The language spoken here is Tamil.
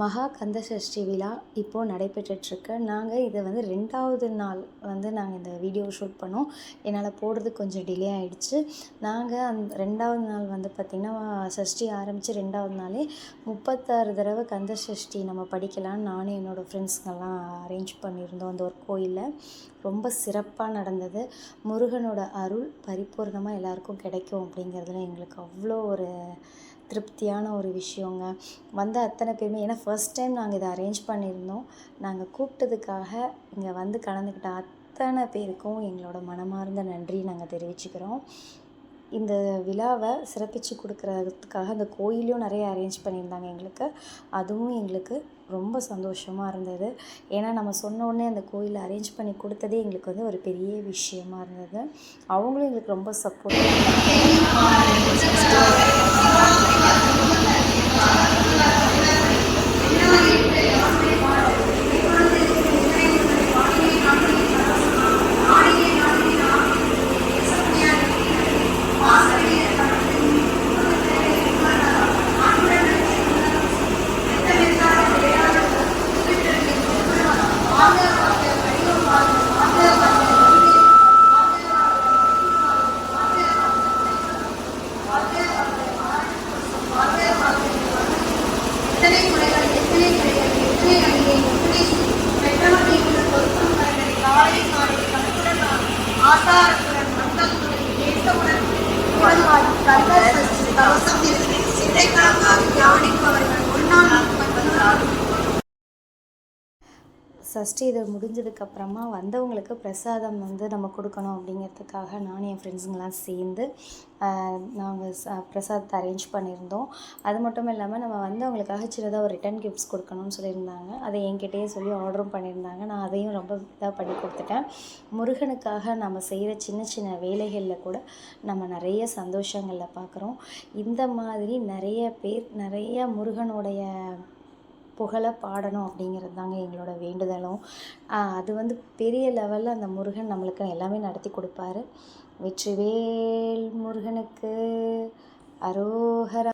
மகா கந்த சஷ்டி விழா இப்போது நடைபெற்றுட்ருக்கு. நாங்கள் இதை வந்து ரெண்டாவது நாள் வந்து நாங்கள் இந்த வீடியோ ஷூட் பண்ணோம். என்னால் போடுறது கொஞ்சம் டிலே ஆகிடுச்சு நாங்கள் அந்த ரெண்டாவது நாள் வந்து பார்த்திங்கன்னா சஷ்டி ஆரம்பித்து ரெண்டாவது நாளே முப்பத்தாறு தடவை கந்த சஷ்டி நம்ம படிக்கலாம்னு நானும் என்னோடய ஃப்ரெண்ட்ஸுங்கெல்லாம் அரேஞ்ச் பண்ணியிருந்தோம் அந்த ஒரு கோயிலில். ரொம்ப சிறப்பாக நடந்தது. முருகனோட அருள் பரிபூர்ணமாக எல்லாருக்கும் கிடைக்கும் அப்படிங்கிறதுல எங்களுக்கு அவ்வளோ ஒரு திருப்தியான ஒரு விஷயங்க. வந்த அத்தனை பேருமே ஏன்னா ஃபர்ஸ்ட் டைம் நாங்கள் இதை அரேஞ்ச் பண்ணியிருந்தோம். நாங்கள் கூப்பிட்டதுக்காக இங்கே வந்து கலந்துக்கிட்ட அத்தனை பேருக்கும் எங்களோட மனமார்ந்த நன்றி நாங்கள் தெரிவிச்சுக்கிறோம். இந்த விழாவை சிறப்பித்து கொடுக்குறதுக்காக அந்த கோயிலையும் நிறைய அரேஞ்ச் பண்ணியிருந்தாங்க எங்களுக்கு. அதுவும் எங்களுக்கு ரொம்ப சந்தோஷமாக இருந்தது. ஏன்னா நம்ம சொன்ன உடனே அந்த கோயிலில் அரேஞ்ச் பண்ணி கொடுத்ததே எங்களுக்கு வந்து ஒரு பெரிய விஷயமா இருந்தது. அவங்களும் எங்களுக்கு ரொம்ப சப்போர்ட் எத்தனை முறைகள் எத்தனை முறைகள் எத்தனை அடியை எத்தனை பெற்றவர்களை பொருத்தம் கரங்களை காலை காலை கணக்குடன் ஆசாரத்துடன் மந்தத்துடன் உடன்பாடு தியானிப்பவர்கள் நாள் பத்து நாள் சஷ்டி இது முடிஞ்சதுக்கப்புறமா வந்தவங்களுக்கு பிரசாதம் வந்து நம்ம கொடுக்கணும் அப்படிங்கிறதுக்காக நானும் என் ஃப்ரெண்ட்ஸுங்கெல்லாம் சேர்ந்து நாங்கள் ச பிரசாதத்தை அரேஞ்ச் பண்ணியிருந்தோம். அது மட்டும் இல்லாமல் நம்ம வந்தவங்களுக்காக சின்னதாக ஒரு ரிட்டன் கிஃப்ட்ஸ் கொடுக்கணும்னு சொல்லியிருந்தாங்க. அதை என்கிட்டயே சொல்லி ஆர்டரும் பண்ணியிருந்தாங்க. நான் அதையும் ரொம்ப இதாக பண்ணி கொடுத்துட்டேன். முருகனுக்காக நம்ம செய்கிற சின்ன சின்ன வேலைகளில் கூட நம்ம நிறைய சந்தோஷங்களில் பார்க்குறோம் இந்த மாதிரி நிறைய பேர் நிறைய முருகனுடைய புகழ பாடணும் அப்படிங்கிறது தாங்க எங்களோட வேண்டுதலும். அது வந்து பெரிய லெவலில் அந்த முருகன் நம்மளுக்கு எல்லாமே நடத்தி கொடுப்பாரு. வெற்றிவேல் முருகனுக்கு அரோகர